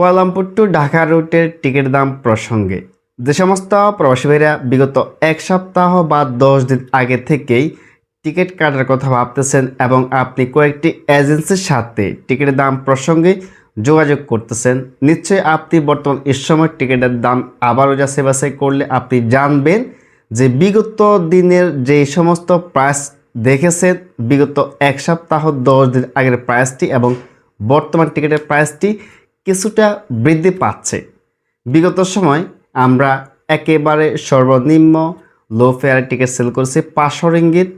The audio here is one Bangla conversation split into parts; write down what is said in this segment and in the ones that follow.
কুয়ালামপুর টু ঢাকা রুটের টিকিট দাম প্রসঙ্গে। যে সমস্ত প্রবাসী ভাইরা বিগত এক সপ্তাহ বা দশ দিন আগে থেকেই টিকিট কাটার কথা ভাবতেছেন এবং আপনি কয়েকটি এজেন্সির সাথে টিকিটের দাম প্রসঙ্গে যোগাযোগ করতেছেন, নিশ্চয়ই আপনি বর্তমান এ সময় টিকিটের দাম আবারও যাচাই বাছাই করলে আপনি জানবেন যে বিগত দিনের যে সমস্ত প্রাইস দেখেছেন, বিগত এক সপ্তাহ দশ দিন আগের প্রাইসটি এবং বর্তমান টিকিটের প্রাইসটি কিছুটা বৃদ্ধি পাচ্ছে। বিগত সময় আমরা একেবারে সর্বনিম্ন লো ফেয়ারের টিকিট সেল করছি পাঁচশো রিঙ্গিত,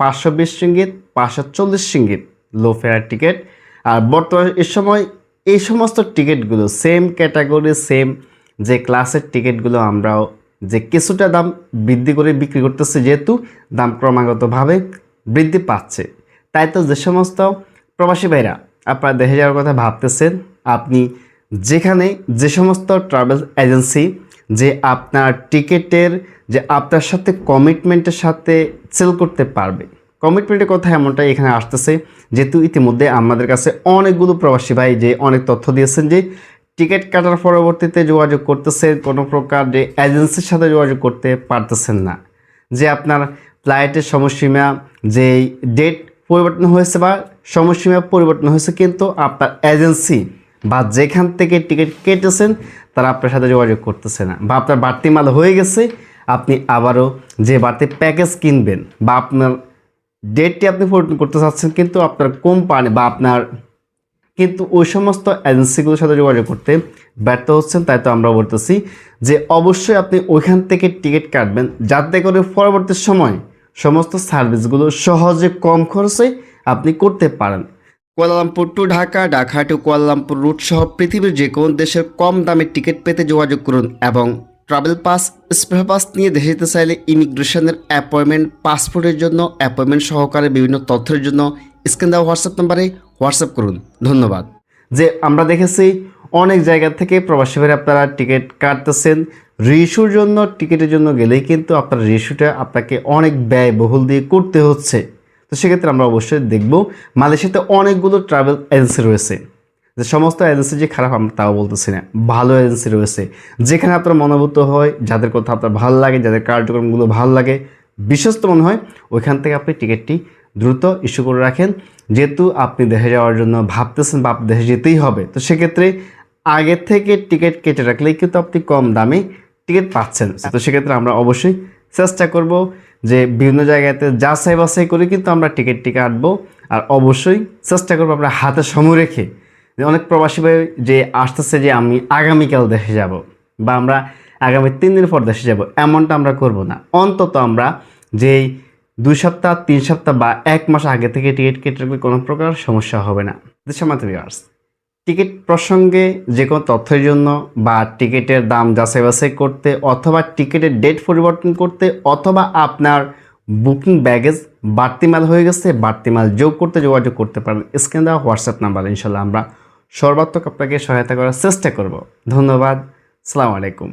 পাঁচশো বিশ রিঙ্গিত, পাঁচশো চল্লিশ রিঙ্গিত লো ফেয়ার টিকিট আর বর্তমানে এ সময় এই সমস্ত টিকিটগুলো সেম ক্যাটাগরি সেম যে ক্লাসের টিকিটগুলো আমরাও যে কিছুটা দাম বৃদ্ধি করে বিক্রি করতেছে যেহেতু দাম ক্রমাগতভাবে বৃদ্ধি পাচ্ছে। তাই তো যে সমস্ত প্রবাসী ভাইরা আপনারা দেশে যাওয়ার কথা ভাবতেছেন আপনি যেখানে যে সমস্ত ট্রাভেল এজেন্সি যে আপনার টিকিটের, যে আপনার সাথে কমিটমেন্টের সাথে সেল করতে পারবে। কমিটমেন্টের কথা এমনটাই এখানে আসতেছে, যেহেতু ইতিমধ্যে আমাদের কাছে অনেকগুলো প্রবাসী ভাই যে অনেক তথ্য দিয়েছেন যে টিকিট কাটার পরবর্তীতে যোগাযোগ করতেছেন কোনো প্রকার যে এজেন্সির সাথে যোগাযোগ করতে পারতেছেন না। যে আপনার ফ্লাইটের সময়সীমা, যে ডেট পরিবর্তন হয়েছে বা সময়সীমা পরিবর্তন হয়েছে, কিন্তু আপনার এজেন্সি বা যেখান থেকে টিকিট কেটেছেন, তারা আপনার সাথে যোগাযোগ করতেছে না। বা আপনার বাড়তি মাল হয়ে গেছে, আপনি আবারও যে বাড়তি প্যাকেজ কিনবেন, বা আপনার ডেটটি আপনি পরিবর্তন করতে চাচ্ছেন, কিন্তু আপনার কোম্পানি বা আপনার, কিন্তু ওই সমস্ত এজেন্সিগুলোর সাথে যোগাযোগ করতে ব্যর্থ হচ্ছেন, তাই তো আমরা বলতেছি যে অবশ্যই আপনি ওইখান থেকে টিকিট কাটবেন, যাতে করে পরবর্তী সময় সমস্ত সার্ভিসগুলো সহজে কম খরচে আপনি করতে পারেন। Kuala Lumpur to Dhaka Dhaka to Kuala Lumpur route সহ পৃথিবীর যে কোনো দেশের কম দামে টিকিট পেতে যোগাযোগ করুন এবং ট্রাভেল পাস স্পেশাল পাস নিয়ে দেশে যেতে চাইলে ইমিগ্রেশনের অ্যাপয়েন্টমেন্ট পাসপোর্টের জন্য অ্যাপয়েন্টমেন্ট সহকারে বিভিন্ন তথ্যের জন্য স্ক্রিন দেওয়া হোয়াটসঅ্যাপ নাম্বারে হোয়াটসঅ্যাপ করুন। ধন্যবাদ। যে আমরা দেখেছি, অনেক জায়গা থেকে প্রবাসী ভাইরা আপনারা টিকিট কাটতেছেন। রিইস্যুর জন্য টিকিটের জন্য গেলেই কিন্তু আপনার রিইস্যুটা আপনাকে অনেক ব্যয়বহুল দিয়ে করতে হচ্ছে। তো সেক্ষেত্রে আমরা অবশ্যই দেখব মালয়েশিয়াতে অনেকগুলো ট্রাভেল এজেন্সি রয়েছে। যে সমস্ত এজেন্সি যে খারাপ আমরা তাও বলতেছি না, ভালো এজেন্সি রয়েছে। যেখানে আপনার মনোভূত হয়, যাদের কথা আপনার ভালো লাগে, যাদের কার্যক্রমগুলো ভালো লাগে, বিশ্বস্ত মনে হয়, ওইখান থেকে আপনি টিকিটটি দ্রুত ইস্যু করে রাখেন। যেহেতু আপনি দেশে যাওয়ার জন্য ভাবতেছেন বা আপনি দেশে যেতেই হবে, তো সেক্ষেত্রে আগে থেকে টিকিট কেটে রাখলেই কিন্তু আপনি কম দামে টিকিট পাচ্ছেন। তো সেক্ষেত্রে আমরা অবশ্যই চেষ্টা করব যে বিভিন্ন জায়গাতে যাচাই বাছাই করে কিন্তু আমরা টিকিটটি কাটবো আর অবশ্যই চেষ্টা করব আমরা হাতে সময় রেখে যে অনেক প্রবাসী ভাই যে আসতেছে যে আমি আগামীকাল দেশে যাব বা আমরা আগামী তিন দিন পর দেশে যাব, এমনটা আমরা করব না। অন্তত আমরা যেই দুই সপ্তাহ, তিন সপ্তাহ বা এক মাস আগে থেকে টিকিট কেটে কোনো প্রকার সমস্যা হবে না। দেশমাতে ভিউয়ার্স টিকিট প্রসঙ্গে যে কোনো তথ্যের জন্য বা টিকিটের দাম যাচাই বাছাই করতে অথবা টিকিটের ডেট পরিবর্তন করতে অথবা আপনার বুকিং ব্যাগেজ বাড়তি মাল হয়ে গেছে বাড়তি মাল যোগ করতে যোগাযোগ করতে পারেন। স্ক্রিন দেওয়া হোয়াটসঅ্যাপ নাম্বার ইনশাল্লাহ আমরা সর্বাত্মক আপনাকে সহায়তা করার চেষ্টা করব। ধন্যবাদ। সালাম আলাইকুম।